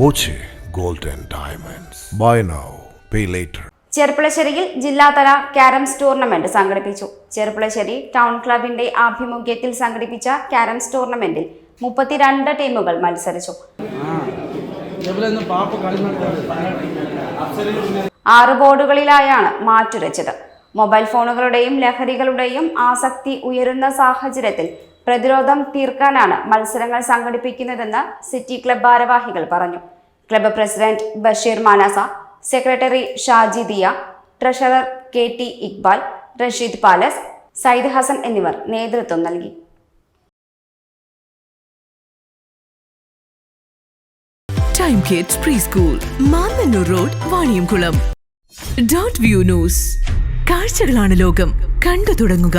Boche gold diamonds. Buy now pay later. ചെർപ്പളശ്ശേരിയിൽ ജില്ലാതല carroms tournament സംഘടിപ്പിച്ചു. ചെർപ്പളശ്ശേരി ടൗൺ ക്ലബിന്റെ ആഭിമുഖ്യത്തിൽ സംഘടിപ്പിച്ച ക്യാരംസ് ടൂർണമെന്റിൽ മുപ്പത്തിരണ്ട് ടീമുകൾ മത്സരിച്ചു. ആറ് ബോർഡുകളിലായാണ് മാറ്റുരച്ചത്. മൊബൈൽ ഫോണുകളുടെയും ലഹരികളുടെയും ആസക്തി ഉയരുന്ന സാഹചര്യത്തിൽ പ്രതിരോധം തീർക്കാനാണ് മത്സരങ്ങൾ സംഘടിപ്പിക്കുന്നതെന്ന് സിറ്റി ക്ലബ് ഭാരവാഹികൾ പറഞ്ഞു. Club president Basheer Manasa secretary Shaji Diya treasurer K T Iqbal Rasheed palace Sayyid Hasan എന്നിവർ നേതൃത്വം നൽകി. Time kids pre school Mannannur road Vaniyamkulam dot view news കാഴ്ചകളാണ് ലോകം. കണ്ടു തുടങ്ങുക.